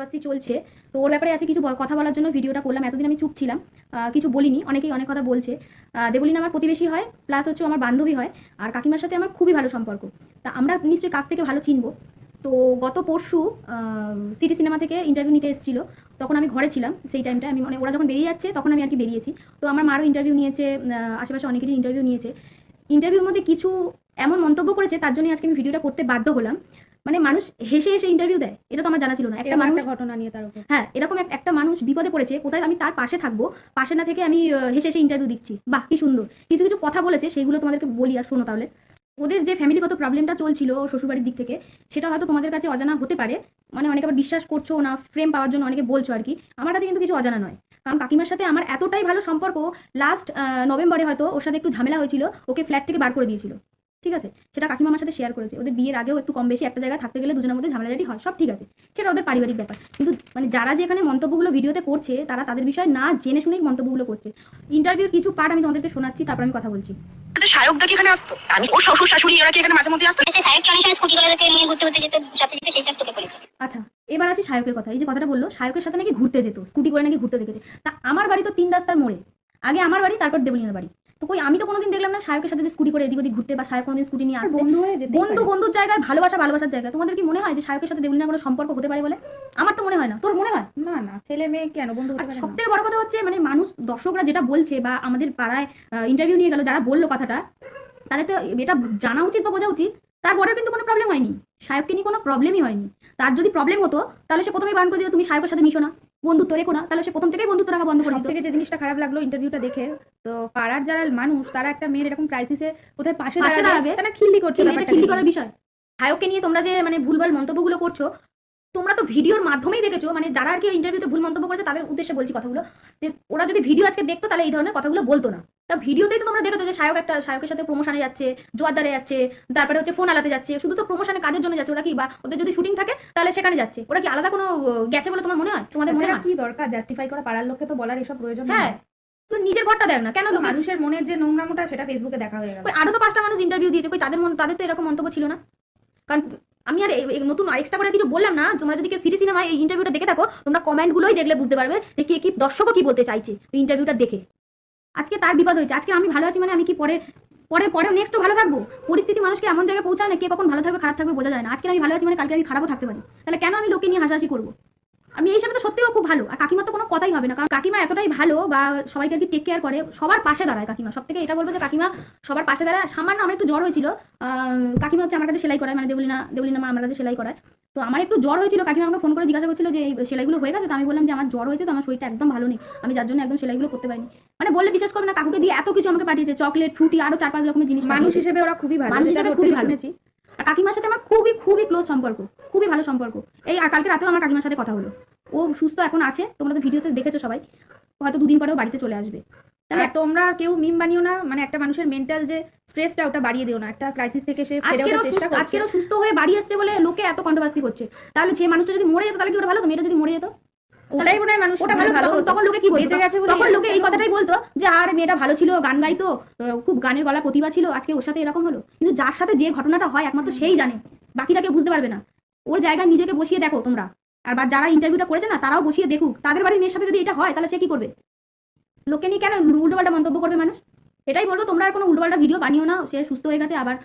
Controversy চলছে। তো ওর ব্যাপারে আছে কিছু কথা বলার জন্য ভিডিওটা করলাম, এতদিন আমি চুপ ছিলাম। কিছু বলিনি, অনেকেই অনেক কথা বলছে। দেবলিন আমার প্রতিবেশী হয় প্লাস হচ্ছে আমার বান্ধবী হয়, আর কাকিমার সাথে আমার খুবই ভালো সম্পর্ক। তা আমরা নিশ্চয়ই কাছ থেকে ভালো চিনবো। তো গত পরশু সিটি সিনেমা থেকে ইন্টারভিউ নিতে এসেছিল, তখন আমি ঘরে ছিলাম সেই টাইমটা আমি মানে ওরা যখন বেরিয়ে যাচ্ছে, তখন আমি আর কি বেরিয়েছি। তো আমার মারও ইন্টারভিউ নিয়েছে আশেপাশে অনেকেরই ইন্টারভিউ নিয়েছে। ইন্টারভিউর মধ্যে কিছু এমন মন্তব্য করেছে, তার জন্য আজকে আমি ভিডিওটা করতে বাধ্য হলাম। মানে মানুষ হেসে হেসে ইন্টারভিউ দেয় এটা তো আমার জানা ছিল না। একটা মানুষ ঘটনা নিয়ে তার উপর। হ্যাঁ এরকম একটা মানুষ বিপদে পড়েছে কোথায় আমি তার পাশে থাকব পাশে না থেকে আমি হেসে হেসে ইন্টারভিউ দিচ্ছি। বাহ কি সুন্দর। কিছু কিছু কথা বলেছে সেইগুলো তোমাদেরকে বলি আর শোনো তাহলে। ওদের যে ফ্যামিলিগত প্রবলেমটা চলছিল শ্বশুরবাড়ির দিক থেকে সেটা হয়তো তোমাদের কাছে অজানা হতে পারে। মানে অনেকে আবার বিশ্বাস করছ না ফ্রেম পাওয়ার জন্য অনেকে বলছো আর কি। আমার কাছে কিন্তু কিছু অজানা নয়। কারণ কাকিমার সাথে আমার এতটাই ভালো সম্পর্ক লাস্ট নভেম্বরে হয়তো ওর সাথে একটু ঝামেলা হয়েছিল ওকে ফ্ল্যাট থেকে বার করে দিয়েছিল। ঠিক আছে? সেটা কাকিমা আমার সাথে শেয়ার করেছে। ওদের বিয়ের আগেও একটু কম বেশি একটা জায়গায় থাকতে গেলে দুজনের মধ্যে ঝামেলাটি হয়। সব ঠিক আছে। সেটা ওদের পারিবারিক ব্যাপার। কিন্তু মানে যারা যে এখানে মন্তব্যগুলো ভিডিওতে করছে তারা তাদের বিষয়ে না জেনে শুনেই মন্তব্যগুলো করছে। ইন্টারভিউর কিছু পার্ট আমি তোমাদেরকে শোনাচ্ছি তারপর আমি কথা বলছি। সায়কদা কি এখানে আসতো? আমি ওর শ্বশুর শাশুড়ি এরা কি এখানে মাঝে মধ্যে আসতো? সে অনেক সময় স্কুটি করে নিয়ে ঘুরতে ঘুরতে যেতে সব যেতে সেই সব তোকে করেছে আচ্ছা এবার আসি সায়কের কথা। এই যে কথাটা বলল সায়কের সাথে নাকি ঘুরতে যেত স্কুটি করে নাকি ঘুরতে দেখেছে। তা আমার বাড়ি তো তিন রাস্তার মোড়ে। আগে আমার বাড়ি তারপর দেবলিনার বাড়ি। তো কই আমি তো কোনোদিন দেখলাম না সায়কের সাথে যে স্কুটি করে এদিক ওদিক ঘুরতে বা সায়ক কোনোদিন স্কুটি নিয়ে আসতে। বন্ধু হয়ে যেতে বন্ধু বন্ধুর জায়গায় ভালোবাসা ভালোবাসার জায়গা। তোমাদের কি মনে হয় যে সায়কের সাথে দেবলিনার কোনো সম্পর্ক হতে পারে বলে? আমার তো মনে হয় না। তোর মনে হয়? না না ছেলে মেয়ে কেন? বন্ধু হতে পারে সব? থেকে বড় কথা হচ্ছে মানে মানুষ দর্শকরা যেটা বলছে বা আমাদের পাড়ায় ইন্টারভিউ নিয়ে গেল যারা বলল কথাটা তাদের তো এটা জানা উচিত বা বোঝা উচিত। তার তারপরেও কিন্তু কোনো প্রবলেম হয়নি। সায়ককে নিয়ে কোনো প্রবলেমই হয়নি। তার যদি প্রবলেম হতো তাহলে সে প্রথমেই বান করে দিত তুমি সায়কের সাথে মিশো না। বন্ধুত্ব রেখো না তাহলে সে প্রথম থেকেই বন্ধুত্ব রাখা বন্ধ করে দিত। থেকে যে জিনিসটা খারাপ লাগল ইন্টারভিউটা দেখে তো পাড়ার যারা মানুষ তারা একটা মেয়ের এরকম ক্রাইসিসে কোথায় পাশে দাঁড়াবে। তারা খিল্লি করছে এটা খিল্লি করার বিষয়। হায়ককে নিয়ে তোমরা যে মানে ভুলভাল মন্তব্যগুলো করছ তোমরা তো ভিডিওর মাধ্যমেই দেখেছ মানে যারা আর কি ইন্টারভিউতে ভুল মন্তব্য করেছে তাদের উদ্দেশ্যে বলছি কথাগুলো যে ওরা যদি ভিডিও আজকে দেখতো তাহলে এই ধরনের কথাগুলো বলতো না। তা ভিডিওতেই তো তোমরা দেখেছ যে সায়ক একটা সায়কের সাথে প্রমোশনে যাচ্ছে জোয়ারদারে যাচ্ছে তারপরে হচ্ছে ফোন আলাতে যাচ্ছে শুধু তো প্রমোশনে কাজের জন্য যাচ্ছে ওরা কি বা ওদের যদি শুটিং থাকে তাহলে সেখানে যাচ্ছে। ওরা কি আলাদা কোনো গেছে বলে তোমার মনে হয়? তোমাদের মনে হয়? কি দরকার জাস্টিফাই করা? পাড়ার লোককে তো বলার এসব প্রয়োজন হ্যাঁ তো নিজের ঘরটা দেখ না কেন মানুষের মনের যে নোংরামোটা সেটা ফেসবুকে দেখা হয়ে গেল। আরও তো পাঁচটা মানুষ ইন্টারভিউ দিয়েছে কই তাদের মন তাদের তো এরকম মন্তব্য ছিল না। কারণ আমি আর নতুন এক্সট্রা করে কিছু বললাম না তোমরা যদি সিটি সিনেমায় এই ইন্টারভিউটা দেখে থাকো তোমরা কমেন্টগুলোই দেখলে বুঝতে পারবে যে কে কি দর্শকও কি বলতে চাইছে ইন্টারভিউটা দেখে। আজকে তার বিপদ হয়েছে। আজকে আমি ভালো আছি মানে আমি কি পরে পরে পরে নেক্সটও ভালো থাকব? পরিস্থিতি মানুষকে এমন জায়গায় পৌঁছায় না কে কখন ভালো থাকবে, খারাপ থাকবে বোঝা যায় না। আজকে আমি ভালো আছি মানে কালকে আমি খারাপও থাকতে পারি। তাহলে কেন আমি লোকে নিয়ে হাসাহাসি করব? আমি এই হিসাবে তো সত্যিও খুব ভালো। আর কাকিমার তো কোনো কথাই হবে না। কারণ কাকিমা এতটাই ভালো বা সবাইকে আর কি টেক কেয়ার করে, সবার পাশে দাঁড়ায় কাকিমা। সব থেকে এটা বলব যে কাকিমা সবার পাশে দাঁড়ায়। সামান্য আমার একটু জ্বর হয়েছিল। কাকিমা হচ্ছে আমার কাছে সেলাই করায় মানে দেবলিনা দেবলিনা মা আমার কাছে সেলাই করায়। তো আমার একটু জ্বর হয়েছিল কাকিমা আমাকে ফোন করে জিজ্ঞাসা করছিল যে এই সেলাইগুলো হয়ে গেছে? তো আমি বললাম যে আমার জ্বর হয়েছে তো আমার শরীরটা একদম ভালো নেই। আমি যার জন্য একদম সেলাইগুলো করতে পারিনি। মানে বললে বিশ্বাস করবে না কাকুকে দিয়ে এত কিছু আমাকে পাঠিয়েছে চকলেট ফ্রুটি আরও চার পাঁচ রকমের জিনিস মানুষ হিসেবে ওরা খুবই ভালো। মানুষ হিসেবে খুবই ভালো। আর কাকিমার সাথে আমার খুবই খুবই ক্লোজ সম্পর্ক খুবই ভালো সম্পর্ক। এই কালকে রাতেও আমার কাকিমার সাথে কথা হলো। ও সুস্থ এখন আছে তোমরা তো ভিডিওতে দেখেছ সবাই। হয়তো দুদিন পরেও বাড়িতে চলে আসবে। তাহলে তোমরা কেউ মিম বানিও না মানে একটা মানুষের মেন্টাল যে স্ট্রেসটা ওটা বাড়িয়ে দিও না। একটা ক্রাইসিস থেকে সে আজকেরও চেষ্টা সুস্থ- করছে। আজকেরও সুস্থ হয়ে বাড়ি এসছে বলে লোকে এত কন্ট্রোভার্সি করছে। তাহলে সে মানুষটা যদি মরে যেত তাহলে কি ওটা ভালো? মেয়েটা যদি মরে যেত? ওটাই মনে হয় মানুষ ওটা ভালো? ভালো তখন- লোকে কি বেঁচে গেছে তখন লোকে এই কথাটাই বলতো যে আর মেয়েটা ভালো ছিল গান গাইতো খুব গানের গলা প্রতিভা ছিল আজকে ওর সাথে এরকম হলো। কিন্তু যার সাথে যে ঘটনাটা হয় একমাত্র সেই জানে। বাকিটা কেউ বুঝতে পারবে না। ওর জায়গায় নিজেকে বসিয়ে দেখো তোমরা। আর যারা ইন্টারভিউটা করেছে না তারাও বসিয়ে দেখুক। তাদের বাড়ির মেয়ের সাথে যদি এটা হয় তাহলে সে কি করবে? লোকে নিয়ে কেন উল্টোপাল্টা মন্তব্য করবে মানুষ? এটাই বলব তোমরা আর কোনো উল্টোপাল্টা ভিডিও বানিও না সে সুস্থ হয়ে গেছে আবার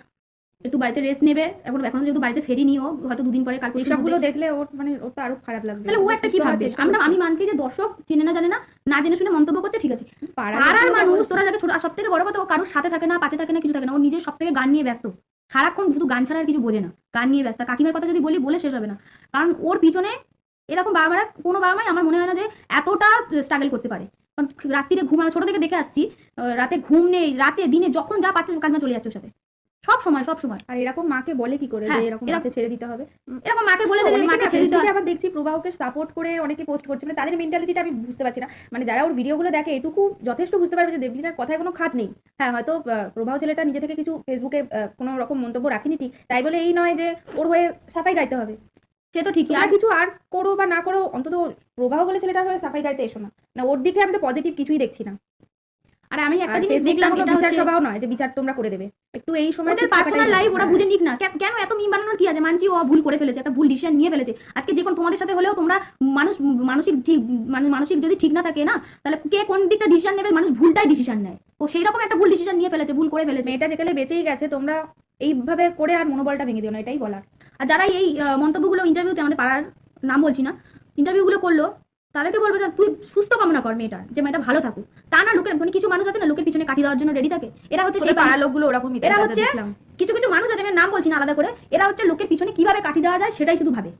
একটু বাড়িতে রেস্ট নেবে। এখন এখনও যেহেতু বাড়িতে ফেরিনি ও হয়তো দুদিন পরে কাল পরশুর এইসবগুলো মধ্যে। দেখলে ওর মানে ওর তো আরও খারাপ লাগবে। তাহলে ও একটা কি চেষ্টা আমরা আমি মানছি যে দর্শক চেনে না জানে না না জেনে শুনে মন্তব্য করছে ঠিক আছে। পাড়ার আর আর মানুষ। ওরা যাকে ছোট সব থেকে বড় কথা ও কারোর সাথে থাকে না পাশে থাকে না কিছু থাকে না ও নিজের সব থেকে গান নিয়ে ব্যস্ত। সারাক্ষণ শুধু গান ছাড়া আর কিছু বোঝে না গান নিয়ে ব্যস্ত। কাকিমার কথা যদি বলি বলে শেষ হবে না। কারণ ওর পিছনে এরকম বাবা মারা কোনো বাবা মাই আমার মনে হয় না যে এতটা স্ট্রাগল করতে পারে। রাত্রিরে ঘুম ছোট থেকে দেখে আসছি রাতে ঘুম নেই রাতে দিনে যখন যা পাচ্ছে কাকিমা চলে যাচ্ছে ওর সাথে। সব সময় সব সময়। আর এরকম মাকে বলে কি করে হ্যাঁ, এরকম মাকে ছেড়ে দিতে হবে? এরকম মাকে বলে মাকে ছেড়ে দিতে আবার দেখছি প্রবাহকে সাপোর্ট করে অনেকে পোস্ট করছে। মানে তাদের মেন্টালিটিটা আমি বুঝতে পারছি না। মানে যারা ওর ভিডিওগুলো দেখে এটুকু যথেষ্ট বুঝতে পারবে যে দেবলিনার কথায় কোনো খাত নেই। হ্যাঁ হয়তো আহ, প্রবাহ ছেলেটা নিজে থেকে কিছু ফেসবুকে কোনো রকম মন্তব্য রাখেনি ঠিক। তাই বলে এই নয় যে ওর হয়ে সাফাই গাইতে হবে। সে তো ঠিকই। আর আর কিছু আর করো বা না করো অন্তত প্রবাহ বলে ছেলেটার হয়ে সাফাই গাইতে এসো না। না ওর দিকে আমি তো পজিটিভ কিছুই দেখছি না। আর আমি একটা জিনিস দেখলাম এটা বিচার সভাও নয় যে বিচার তোমরা করে দেবে। একটু এই সময় ওদের পার্সোনাল লাইফ ওরা বুঝে নিক না। কেন এত মিম বানানোর কি আছে? মানছি ও ভুল করে ফেলেছে একটা ভুল ডিসিশন নিয়ে ফেলেছে। আজকে যে কোন তোমাদের সাথে হলেও তোমরা মানুষ মানসিক ঠিক মানে মানসিক যদি ঠিক না থাকে না তাহলে কে কোন দিকটা ডিসিশন নেবে? মানুষ ভুলটাই ডিসিশন নেয়। ও সেই রকম একটা ভুল ডিসিশন নিয়ে ফেলেছে ভুল করে ফেলেছে। এটা যেখানে বেঁচেই গেছে তোমরা এইভাবে করে আর মনোবলটা ভেঙে দিও না এটাই বলার। আর যারা এই মন্তব্যগুলো ইন্টারভিউতে আমাদের পাড়ার নাম বলছি না ইন্টারভিউগুলো করল তাদেরকে বলব বলবে তুই সুস্থ কামনা কর মেয়েটার যে মেয়েটা ভালো থাকুক। তা না লোকের মানে কিছু মানুষ আছে না লোকের পিছনে কাটি দেওয়ার জন্য রেডি থাকে। এরা হচ্ছে সেই পাড়া লোকগুলো ওরকম এরা হচ্ছে কিছু কিছু মানুষ আছে আমি নাম বলছি না আলাদা করে এরা হচ্ছে লোকের পিছনে কীভাবে কাটি দেওয়া যায় সেটাই শুধু ভাবে।